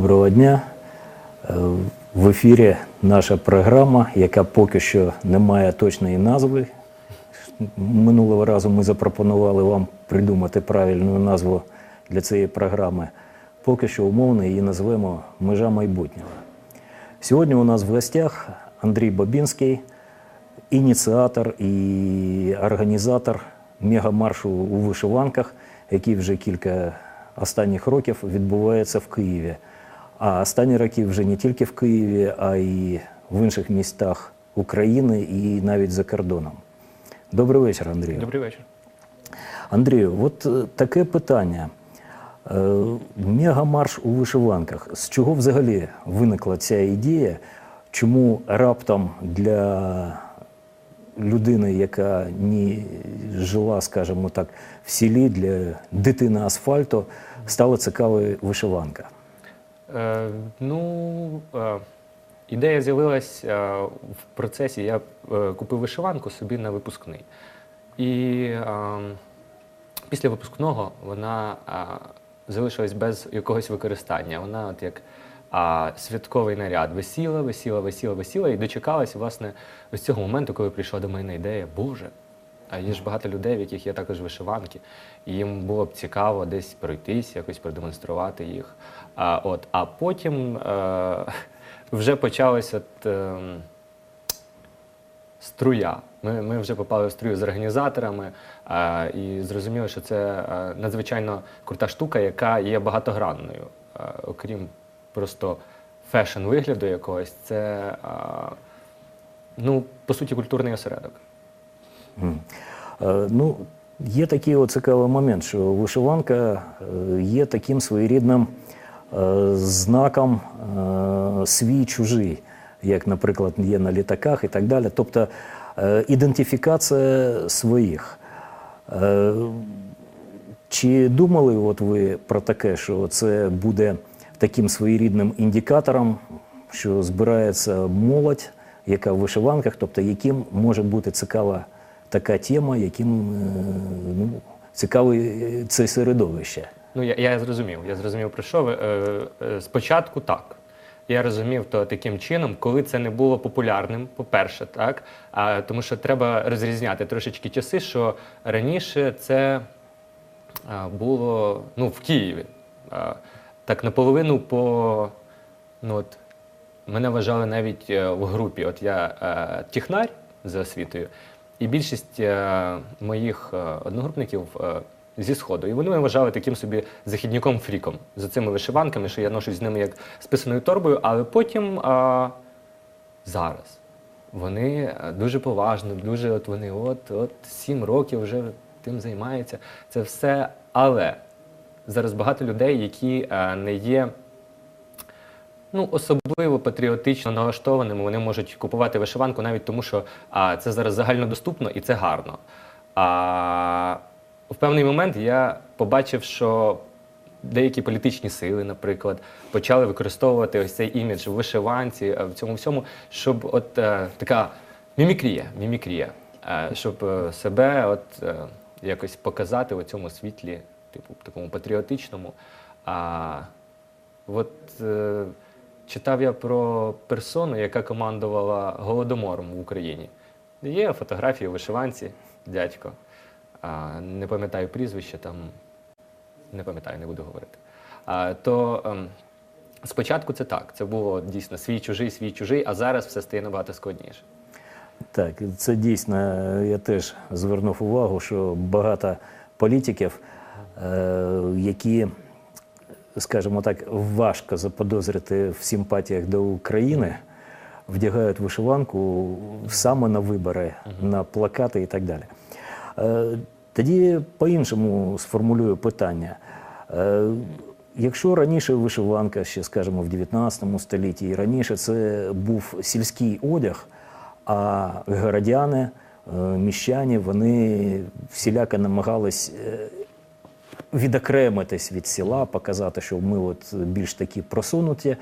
Доброго дня. Е, В ефірі наша програма, яка поки що не має точної назви. Минулого разу ми запропонували вам придумати правильну назву для цієї програми. Поки що умовно її назвемо Межа майбутнього. Сьогодні у нас в гостях Андрій Бабінський, ініціатор і організатор мегамаршу у вишиванках, який вже кілька останніх років відбувається в Києві. А останні роки вже не тільки в Києві, а й в інших містах України і навіть за кордоном. Добрий вечір, Андрію. Добрий вечір. Андрію, от е, таке питання. Е, Мегамарш у вишиванках. З чого взагалі виникла ця ідея? Чому раптом для людини, яка не жила, скажімо так, в селі для дитини асфальту, стала цікавою вишиванка? Е, ну, е, ідея з'явилась е, в процесі. Я е, купив вишиванку собі на випускний. І е, після випускного вона е, залишилась без якогось використання. Вона от як а, святковий наряд висіла, висіла, висіла, висіла і дочекалась, власне, ось цього моменту, коли прийшла до мене ідея, Боже, а є ж багато людей, в яких є також вишиванки, і їм було б цікаво десь пройтись, якось продемонструвати їх. А, от, а потім е, вже почалася е, струя. Ми, ми вже попали в струю з організаторами е, і зрозуміли, що це е, надзвичайно крута штука, яка є багатогранною. Е, окрім просто фешн вигляду якогось, це е, ну, по суті культурний осередок. М. Е, Ну, є такий цікавий момент, що вишиванка е, є таким своєрідним е, знаком свій чужий, як, наприклад, є на літаках і так далі. Тобто ідентифікація своїх. Чи думали от ви про таке, що це буде таким своєрідним індикатором, що збирається молодь, яка в вишиванках, тобто яким може бути цікава така тема, яким е, ну, цікаве це середовище? Ну, я, я зрозумів. Я зрозумів, про що ви. Е, е, спочатку так. Я розумів то таким чином, коли це не було популярним, по-перше, так. А, тому що треба розрізняти трошечки часи, що раніше це а, було ну, в Києві. А, так наполовину по. Ну, от, мене вважали навіть в групі. От я е, технар за освітою, і більшість е, моїх е, одногрупників е, зі сходу. І вони мене вважали таким собі західняком фріком за цими вишиванками, що я ношусь з ними як з писаною торбою, але потім е, зараз. Вони дуже поважно, дуже от вони от, от сім років вже тим займаються. Це все. Але зараз багато людей, які не є ну, особливо патріотично налаштованими, вони можуть купувати вишиванку навіть тому, що а, це зараз загальнодоступно і це гарно. А в певний момент я побачив, що деякі політичні сили, наприклад, почали використовувати ось цей імідж в вишиванці, е, в цьому всьому, щоб от е, така мімікрія, мімікрія, е, щоб е, себе от е, якось показати у цьому світлі, типу, такому патріотичному. А, От е, читав я про персону, яка командувала голодомором в Україні. Є фотографії у вишиванці, дядько. А, не пам'ятаю прізвище, там не пам'ятаю, не буду говорити. А, то ем, спочатку це так. Це було дійсно свій чужий, свій чужий, а зараз все стає набагато складніше. Так, це дійсно, я теж звернув увагу, що багато політиків, е, які, скажімо так, важко заподозрити в симпатіях до України, вдягають вишиванку саме на вибори, на плакати і так далі. Е, Тоді по-іншому сформулюю питання. Е, Якщо раніше вишиванка, ще скажімо, в 19 столітті, і раніше це був сільський одяг, а городяни, е, міщані, вони всіляко намагались відокремитись від села, показати, що ми от більш такі просунуті,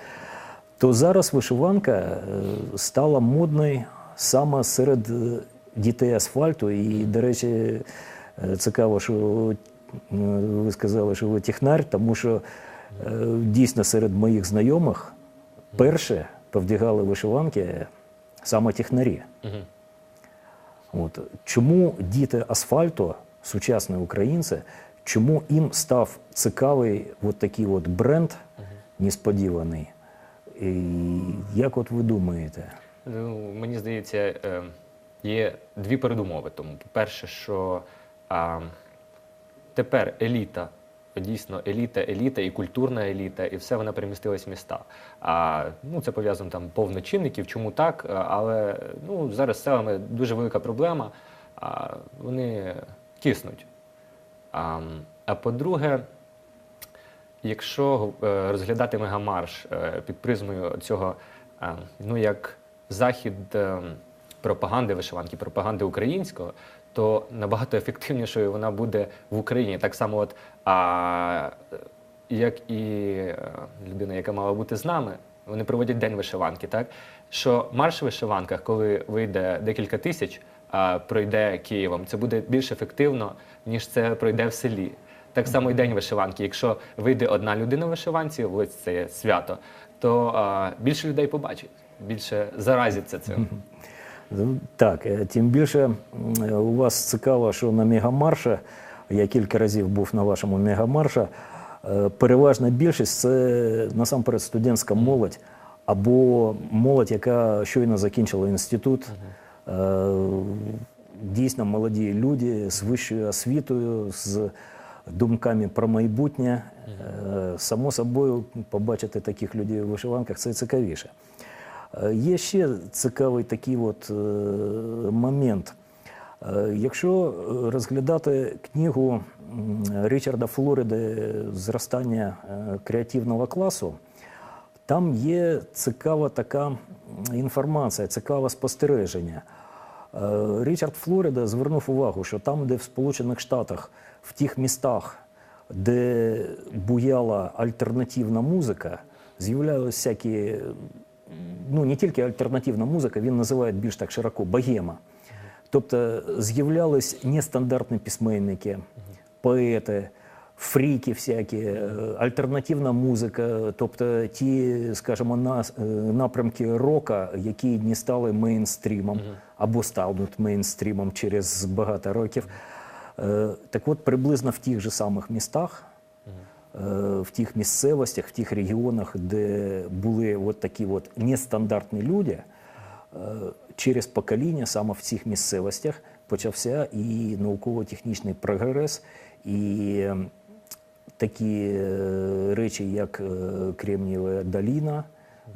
то зараз вишиванка е, стала модною саме серед е, дітей асфальту. І, до речі, е, цікаво, що ви сказали, що ви технар, тому що Дійсно, серед моїх знайомих перше повдягали вишиванки саме технарі. От. Чому діти асфальту, сучасні українці, чому їм став цікавий от такий от бренд несподіваний? І як от ви думаєте? Ну, мені здається, е, є дві передумови. Тому, по-перше, що а, тепер еліта, дійсно еліта, еліта і культурна еліта, і все вона перемістилась в міста. А ну, це пов'язано там повно чинників, чому так, але ну, зараз з селами дуже велика проблема. А, вони киснуть. А, а по-друге, Якщо е, розглядати мегамарш е, під призмою цього, е, ну як захід пропаганди вишиванки, пропаганди українського, то набагато ефективнішою вона буде в Україні. Так само, от, а, як і людина, яка мала бути з нами, вони проводять день вишиванки, так що марш в вишиванках, коли вийде декілька тисяч, пройде Києвом, це буде більш ефективно, ніж це пройде в селі. Так само і день вишиванки. Якщо вийде одна людина в вишиванці, ось це свято, то а, більше людей побачить, більше заразяться цим. Ну, Так, е, тим більше е, у вас цікаво, що на мегамарше, я кілька разів був на вашому мегамарше, е, переважна більшість це насамперед студентська молодь або молодь, яка щойно закінчила інститут. Е, Дійсно молоді люди з вищою освітою, з думками про майбутнє. Е, Само собою, побачити таких людей у вишиванках це цікавіше. Е, Є ще цікавий такий от момент. Якщо розглядати книгу Річарда Флориди Зростання креативного класу, там є цікава така інформація, цікаве спостереження. Е, Річард Флорида звернув увагу, що там, де в Сполучених Штатах, в тих містах, де буяла альтернативна музика, з'являлися всякі, ну не тільки альтернативна музика, він називає більш так широко богема. Тобто з'являлись нестандартні письменники, поети, фріки всякі, е, альтернативна музика, тобто ті, скажімо, е, напрямки рока, які не стали мейнстрімом або стануть мейнстрімом через багато років. Е, Так от, приблизно в тих же самих містах, в тих місцевостях, в тих регіонах, де були от такі от нестандартні люди, через покоління саме в цих місцевостях почався і науково-технічний прогрес, і е, такі е, речі, як е, Кремнієва доліна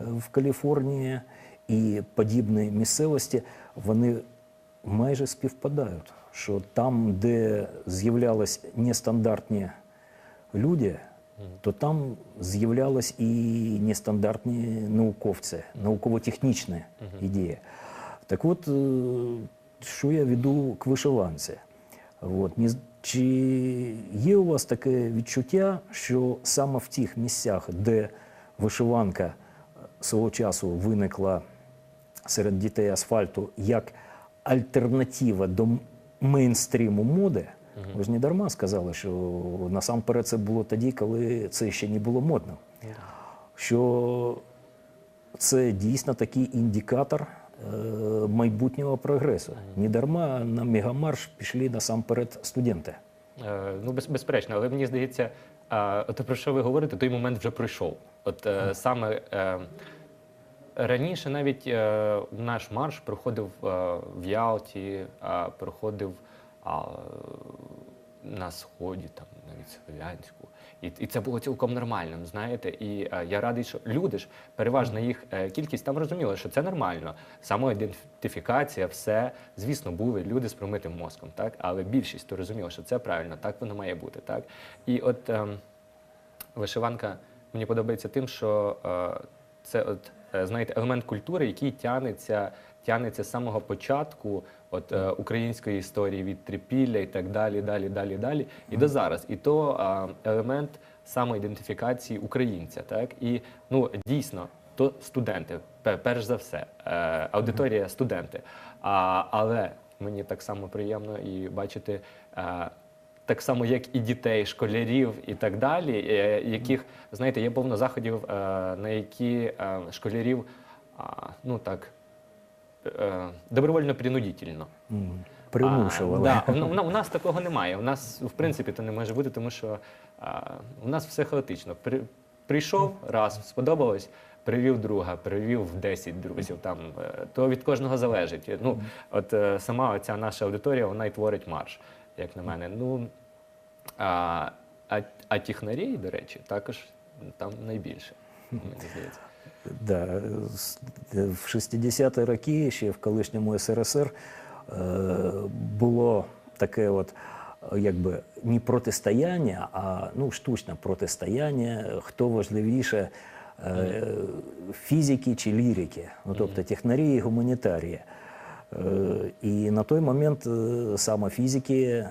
е, в Каліфорнії і подібні місцевості, вони майже співпадають. Що там, де з'являлись нестандартні люди, то там з'являлись і нестандартні науковці, науково-технічні ідеї. Так от, що я веду к вишиванці? От, чи є у вас таке відчуття, що саме в тих місцях, де вишиванка свого часу виникла серед дітей асфальту як альтернатива до мейнстріму моди, ви ж не дарма сказали, що насамперед це було тоді, коли це ще не було модно. Що це дійсно такий індикатор майбутнього прогресу. Не дарма на мегамарш пішли насамперед студенти. Е, Ну, без, безперечно, але мені здається, от про що ви говорите, той момент вже пройшов. От е, саме е, раніше навіть е, наш марш проходив е, в Ялті, проходив на Сході, там навіть Слов'янську. І, і це було цілком нормальним, знаєте. І е, я радий, що люди ж, переважна їх е, кількість там розуміла, що це нормально. Самоідентифікація, все, звісно, були люди з промитим мозком, так, але більшість то розуміла, що це правильно, так воно має бути. Так? І от ем, вишиванка мені подобається тим, що е, це от, е, знаєте, елемент культури, який тянеться, тянеться з самого початку от, е, української історії від трипілля і так далі, далі, далі, далі, і до зараз. І то е, елемент самоідентифікації українця. Так? І ну, дійсно, то студенти, перш за все, е, аудиторія студенти. А, але мені так само приємно і бачити. Е, так само як і дітей, школярів і так далі, е, яких, знаєте, є повно заходів, на які школярів, ну так, добровольно-принудительно. Примушували. А, да, у, у нас такого немає. У нас, в принципі, то не може бути, тому що а, у нас все хаотично. При, прийшов раз, сподобалось, привів друга, привів в 10 друзів. Там, е, то від кожного залежить. Ну, от е, сама ця наша аудиторія, вона і творить марш, як на мене. Ну, а, а, а тіхнарі, до речі, також там найбільше, мені здається. Да, в 60-ті роки, ще в колишньому СРСР, е, було таке от, е, якби не протистояння, а ну, штучне протистояння, хто важливіше е, фізики чи лірики, ну, тобто технарі і гуманітарії. Е, І на той момент е, саме фізики е,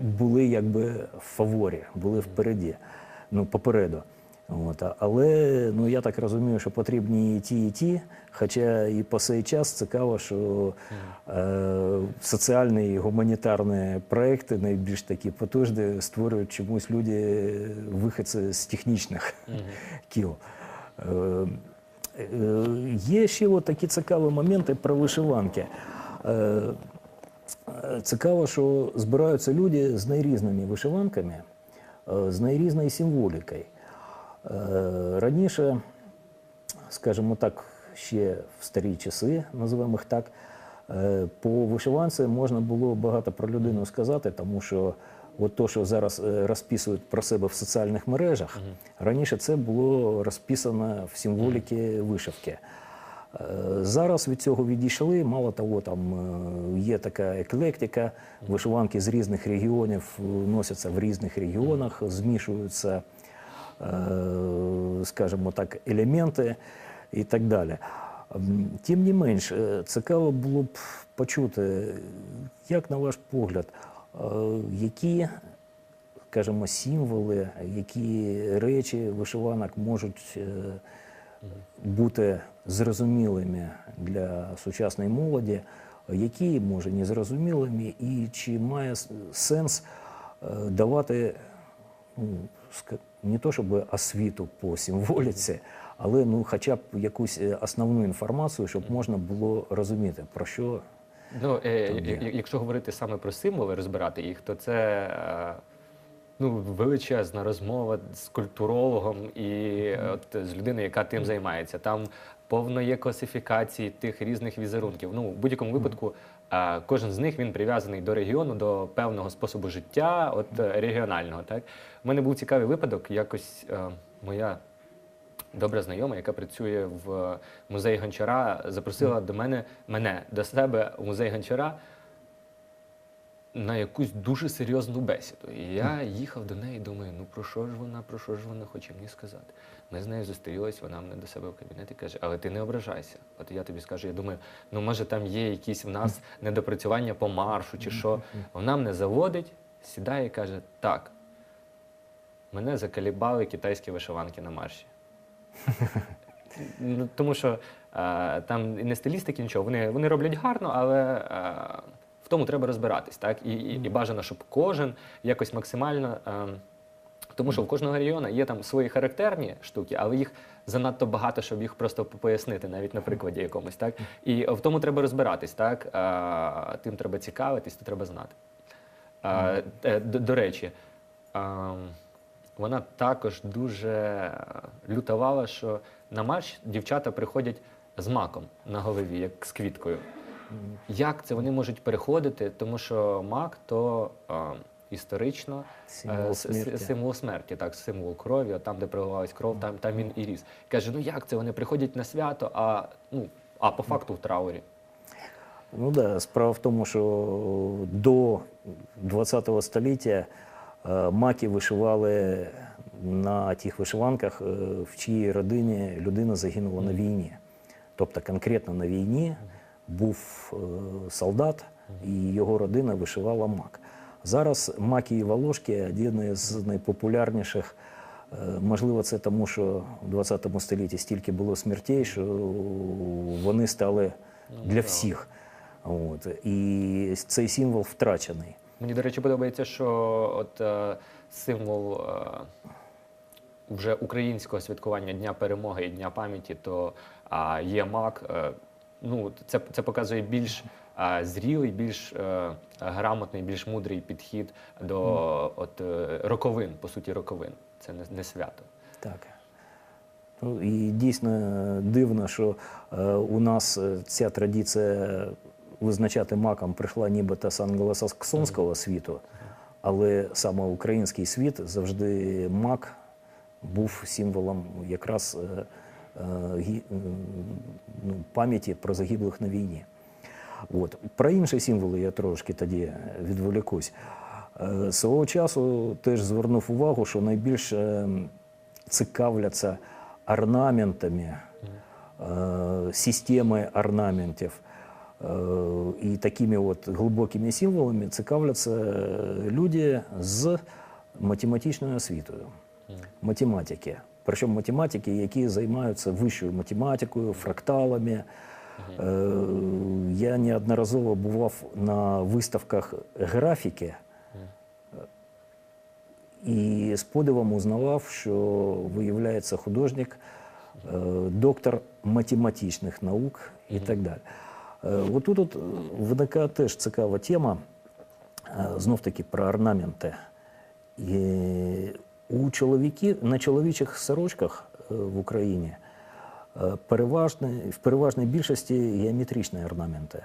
були якби в фаворі, були впереді, ну, попереду. От, але ну, я так розумію, що потрібні і ті, і ті. Хоча і по цей час цікаво, що е, соціальні і гуманітарні проекти найбільш такі потужні створюють чомусь люди, виходці з технічних кіл. Е, е, є ще от такі цікаві моменти про вишиванки. Е, Е, Цікаво, що збираються люди з найрізними вишиванками, е, з найрізною символікою. Е, Раніше, скажімо так, ще в старі часи, називаємо їх так, е, по вишиванці можна було багато про людину сказати, тому що от то, що зараз е, розписують про себе в соціальних мережах, раніше це було розписано в символіки вишивки. Зараз від цього відійшли. Мало того, там є така еклектика, вишиванки з різних регіонів носяться в різних регіонах, змішуються, скажімо так, елементи і так далі. Тим не менш, е, цікаво було б почути, як на ваш погляд, які скажімо, символи, які речі вишиванок можуть бути зрозумілими для сучасної молоді, які може незрозумілими, і чи має сенс е, давати ну, не то щоб освіту по символіці, але ну, хоча б якусь е, основну інформацію, щоб можна було розуміти, про що Ну, е, я- якщо говорити саме про символи, розбирати їх, то це е, ну, величезна розмова з культурологом і е, от, з людиною, яка тим займається. Там повно є класифікації тих різних візерунків. Ну, в будь-якому випадку е, кожен з них він прив'язаний до регіону, до певного способу життя, от е, регіонального. Так? У мене був цікавий випадок, якось е, моя добра знайома, яка працює в музеї Гончара, запросила до мене мене до себе у музей Гончара на якусь дуже серйозну бесіду. І я їхав до неї думаю, ну про що ж вона, про що ж вона хоче мені сказати. Ми з нею зустрілись, вона мене до себе в кабінет і каже, але ти не ображайся. От я тобі скажу, я думаю, ну може там є якісь в нас недопрацювання по маршу чи що. Вона мене заводить, сідає і каже, так, мене закалібали китайські вишиванки на марші. Ну, тому що е, там і не стилістики, нічого. Вони, вони роблять гарно, але е, в тому треба розбиратись. Так? І, і, і бажано, щоб кожен якось максимально. Е, тому що в кожного регіону є там свої характерні штуки, але їх занадто багато, щоб їх просто пояснити, навіть на прикладі якомусь. Так? І в тому треба розбиратись, так? Е, тим треба цікавитись, то треба знати. Е, е, до, до речі, е, вона також дуже лютувала, що на марш дівчата приходять з маком на голові, як з квіткою. Як це вони можуть переходити? Тому що мак то е, історично Символ е, с- с- смерті. символ смерті, так, символ крові, от там, де проливалась кров, там, там він і ріс. Каже, ну як це? Вони приходять на свято, а, ну, а по факту в траурі. Ну да, справа в тому, що до 20-го століття е, маки вишивали на тих вишиванках, е, в чиїй родині людина загинула на війні. Тобто конкретно на війні був е, солдат, і його родина вишивала мак. Зараз маки і волошки один із найпопулярніших. Е, Можливо, це тому, що в 20 столітті стільки було смертей, що вони стали для всіх. От. І цей символ втрачений. Мені, до речі, подобається, що от е, символ е, вже українського святкування Дня перемоги і Дня пам'яті, то а, є мак. Е, ну, це, це показує більш а, зрілий, більш е, грамотний, більш мудрий підхід до от, е, роковин, по суті, роковин. Це не, не свято. Так. Ну, і дійсно дивно, що е, у нас е, ця традиція визначати маком прийшла нібито з англосаксонського світу, але саме український світ завжди мак був символом якраз е, е, ну, пам'яті про загиблих на війні. От. Про інші символи я трошки тоді відволікусь. Е, Свого часу теж звернув увагу, що найбільше цікавляться орнаментами, е, системою орнаментів е, і такими от глибокими символами цікавляться е, люди з математичною освітою, математики. Причому математики, які займаються вищою математикою, фракталами. Е, Я неодноразово бував на виставках графіки і з подивом узнавав, що виявляється художник, е, доктор математичних наук і так далі. Е, Отут от виникає теж цікава тема, знов таки про орнаменти. І у чоловіків на чоловічих сорочках е, в Україні е, переважне, в переважній більшості геометричні орнаменти.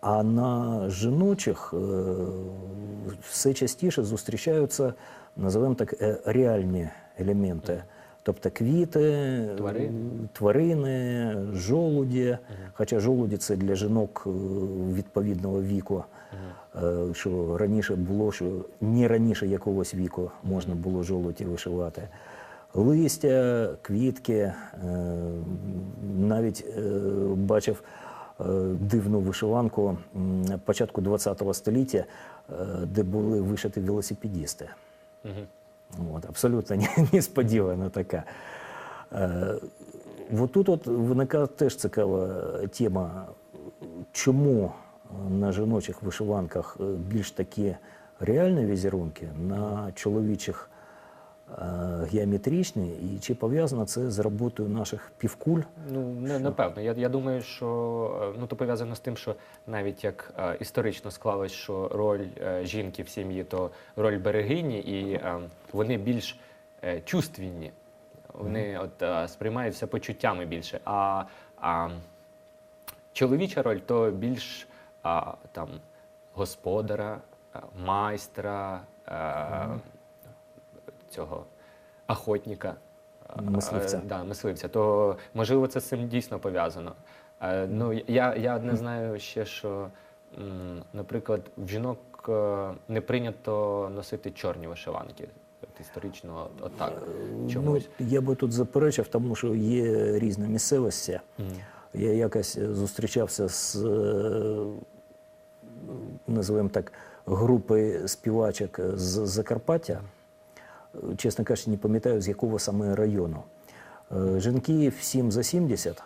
А на жіночих е, все частіше зустрічаються, називаємо так, реальні елементи. Тобто квіти, Тварини. тварини, жолуді. Хоча жолуді це для жінок е, відповідного віку, е, що раніше було, що не раніше якогось віку можна було жолуді вишивати. Листя, квітки, е, навіть бачив дивну вишиванку початку ХХ століття, де були вишиті велосипедісти. От, абсолютно не- несподівана така. Е, от тут от виникає теж цікава тема, чому на жіночих вишиванках е, більш такі реальні візерунки, на чоловічих геометричні, і чи пов'язано це з роботою наших півкуль? Ну, не, напевно. Я, я думаю, що е, ну, то пов'язано з тим, що навіть як е, історично склалось, що роль е, жінки в сім'ї то роль берегині, і е, вони більш е, чувственні. Вони от, е, сприймають все почуттями більше. А, а чоловіча роль то більш а, там, господаря, а, майстра, а, цього охотника. Мисливця. е, Да, мисливця. То можливо це з цим дійсно пов'язано. Е, Ну, я, я не знаю ще, що, наприклад, в жінок е, не прийнято носити чорні вишиванки. Історично, от, отак. Ну, я би тут заперечив, тому що є різні місцевості. Я якось зустрічався з, називаємо так, групи співачок з Закарпаття. Е, Чесно кажучи, не пам'ятаю, з якого саме району. Е, Жінки всім за 70,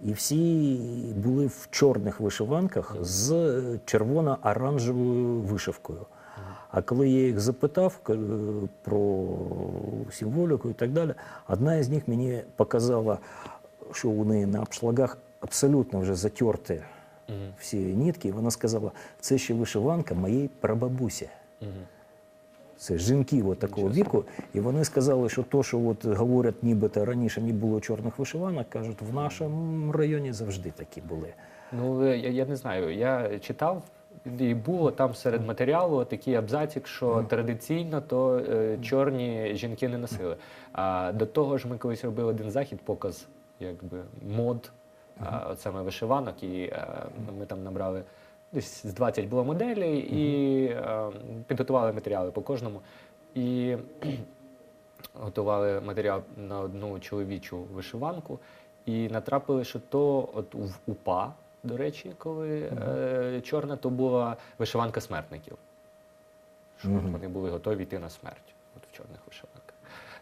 і всі були в чорних вишиванках з е, червоно-оранжевою вишивкою. А коли я їх запитав про символіку і так далі, одна із них мені показала, що у неї на обшлагах абсолютно вже затерті всі нитки. І вона сказала, це ще вишиванка моєї прабабусі. Це жінки от такого віку, і вони сказали, що то, що от говорять, нібито раніше не було чорних вишиванок, кажуть, в нашому районі завжди такі були. Ну, е, я, я не знаю. Я читав, і було там серед матеріалу такий абзацик, що традиційно то е, чорні жінки не носили. А до того ж, ми колись робили один захід, показ якби мод, а, от саме вишиванок, і е, ми там набрали. Десь з 20 було моделей і е, підготували матеріали по кожному. І готували матеріал на одну чоловічу вишиванку і натрапили, що то от в УПА, до речі, коли е, чорна, то була вишиванка смертників. Що от вони були готові йти на смерть от в чорних вишиванках.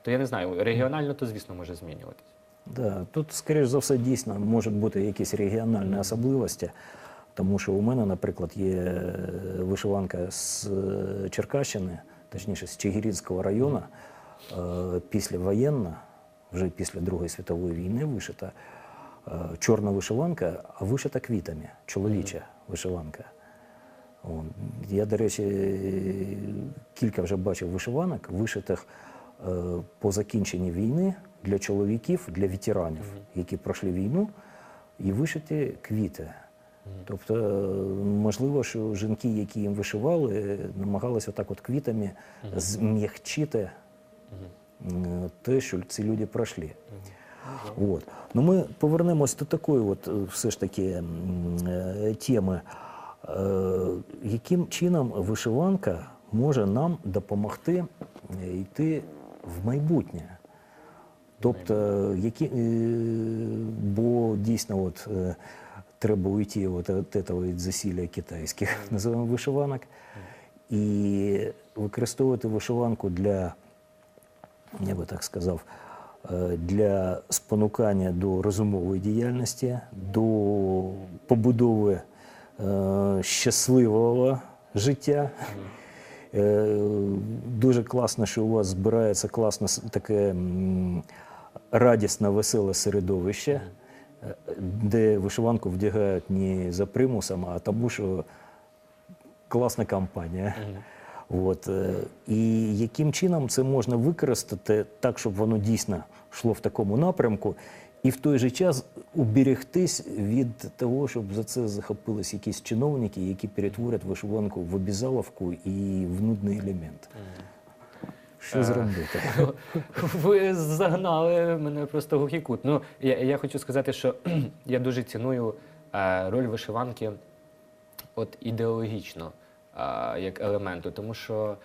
То я не знаю, регіонально то, звісно, може змінюватись. Да, тут, скоріш за все, дійсно можуть бути якісь регіональні особливості, Тому що у мене, наприклад, є е, вишиванка з е, Черкащини, точніше з Чигиринського району, е, післявоєнна, вже після Другої світової війни вишита. Чорна вишиванка, а вишита квітами, чоловіча вишиванка. Я, до речі, кілька вже бачив вишиванок, вишитих по закінченні війни для чоловіків, для ветеранів, які пройшли війну, і вишиті квіти. Тобто, е, можливо, що жінки, які їм вишивали, намагалися отак от квітами зм'ягчити е, те, що ці люди пройшли. От. Ну, ми повернемось до такої от, е, все ж таки теми. Яким чином вишиванка може нам допомогти йти в майбутнє? Тобто, які, бо дійсно от, треба уйти от від цього від засілля китайських, називаємо вишиванок, і використовувати вишиванку для я би так сказав, е, для спонукання до розумової діяльності, до побудови е, щасливого життя. Е, Дуже класно, що у вас збирається класне таке радісне, веселе середовище, де вишиванку вдягають не за примусом, а тому, що класна кампанія. От, е, і яким чином це можна використати так, щоб воно дійсно йшло в такому напрямку, і в той же час уберегтись від того, щоб за це захопились якісь чиновники, які перетворять вишиванку в обізаловку і в нудний елемент. Що зробити? Ви загнали мене просто в глухий кут. Ну, я, я хочу сказати, що я дуже ціную е, роль вишиванки от ідеологічно е, як елементу. Тому що,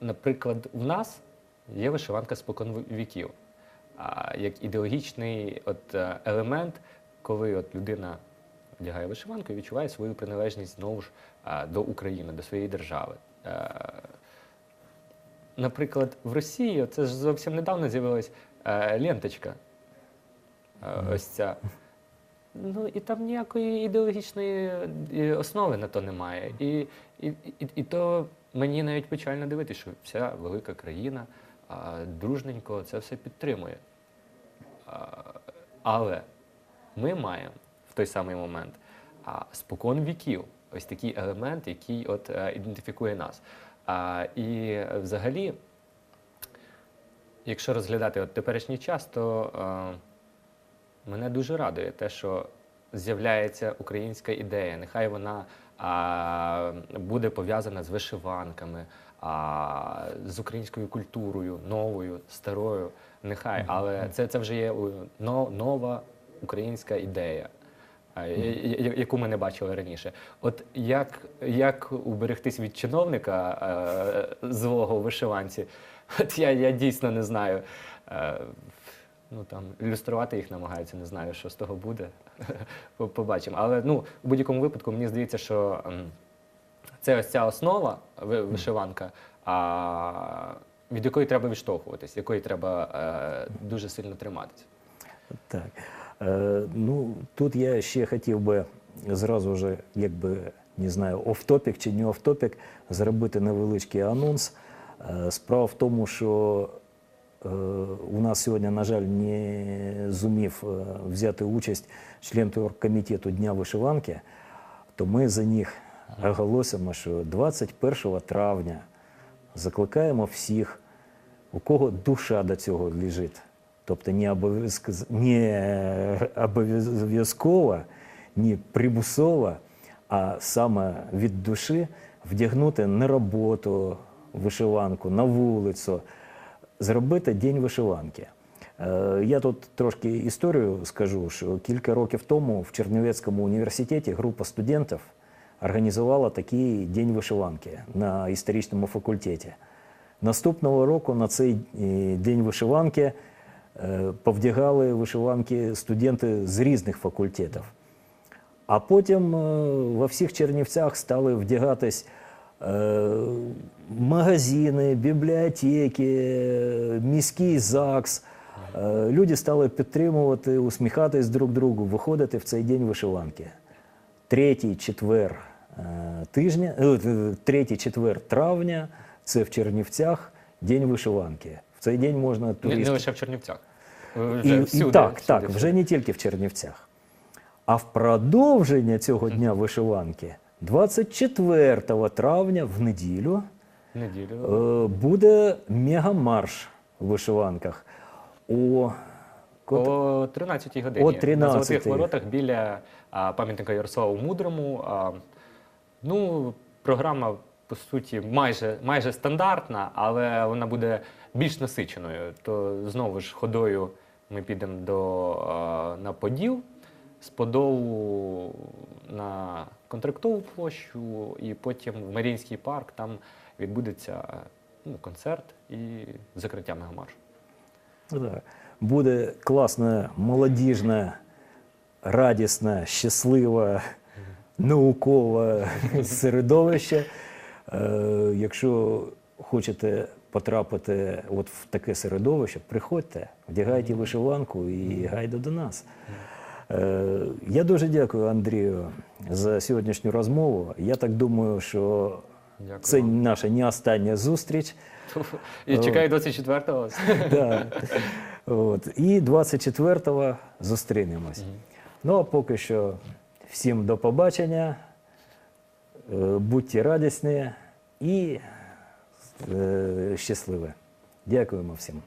наприклад, в нас є вишиванка спокон віків. Як ідеологічний от, е, елемент, коли от людина вдягає вишиванку і відчуває свою приналежність знову ж е, до України, до своєї держави. Наприклад, в Росії це ж зовсім недавно з'явилась е, ленточка. Е, ось ця. Ну і там ніякої ідеологічної е, основи на то немає. І, і, і, і то мені навіть печально дивитися, що вся велика країна а, дружненько це все підтримує. А, але ми маємо в той самий момент а, спокон віків ось такий елемент, який от, е, ідентифікує нас. А, і взагалі, якщо розглядати от теперішній час, то е, мене дуже радує те, що з'являється українська ідея. Нехай вона а, буде пов'язана з вишиванками, а, з українською культурою, новою, старою. Нехай, але це, це вже є нова українська ідея. Яку ми не бачили раніше. От як, як уберегтись від чиновника е, злого у вишиванці, от я, я дійсно не знаю. Е, ну там ілюструвати їх намагаються, не знаю, що з того буде. Побачимо. Але ну, у будь-якому випадку мені здається, що ем, це ось ця основа вишиванка, а, від якої треба відштовхуватись, якої треба е, дуже сильно триматися. Так. Е, ну, тут я ще хотів би зразу ж, якби не знаю, офтопік чи не офтопік, зробити невеличкий анонс. Е, справа в тому, що е, у нас сьогодні, на жаль, не зумів взяти участь член комітету Дня вишиванки, то ми за них оголосимо, що 21 травня закликаємо всіх, у кого душа до цього лежить. Тобто не не обов'язково, не примусово, а саме від душі вдягнути на роботу вишиванку, на вулицю, зробити день вишиванки. Е, Я тут трошки історію скажу, що кілька років тому в Чернівецькому університеті група студентів організувала такий день вишиванки на історичному факультеті. Наступного року на цей е, день вишиванки е, повдягали вишиванки студенти з різних факультетів. А потім е, во всіх Чернівцях стали вдягатись е, магазини, бібліотеки, е, міський ЗАГС. Е, Люди стали підтримувати, усміхатись друг другу, виходити в цей день вишиванки. третій четвер е, тижня, е, е, третій четвер травня це в Чернівцях День вишиванки. В цей день можна Не, не лише в Чернівцях. Е, І, Вже і так, всюди, так, всюди. вже не тільки в Чернівцях. А в продовження цього дня вишиванки 24 травня в неділю Неділю. е, буде мегамарш в вишиванках. О, О 13-й годині О на 13-й. Золотих воротах біля пам'ятника Ярославу Мудрому. А, ну, програма, по суті, майже, майже стандартна, але вона буде більш насиченою. То знову ж ходою ми підемо до, а, на Поділ, з Подолу на контрактову площу, і потім в Маріїнський парк там відбудеться ну, концерт і закриття мегамаршу. Да. Буде класне, молодіжне, радісне, щасливе, наукове середовище. Е, якщо хочете потрапити от в таке середовище, приходьте, вдягайте вишиванку і гайда до нас. Е, я дуже дякую Андрію за сьогоднішню розмову. Я так думаю, що Дякую це наша не остання зустріч. І чекаю 24-го. Да. От. І 24-го зустрінемось. Ну а поки що всім до побачення. Е, Будьте радісні і е, щасливі. Дякуємо всім.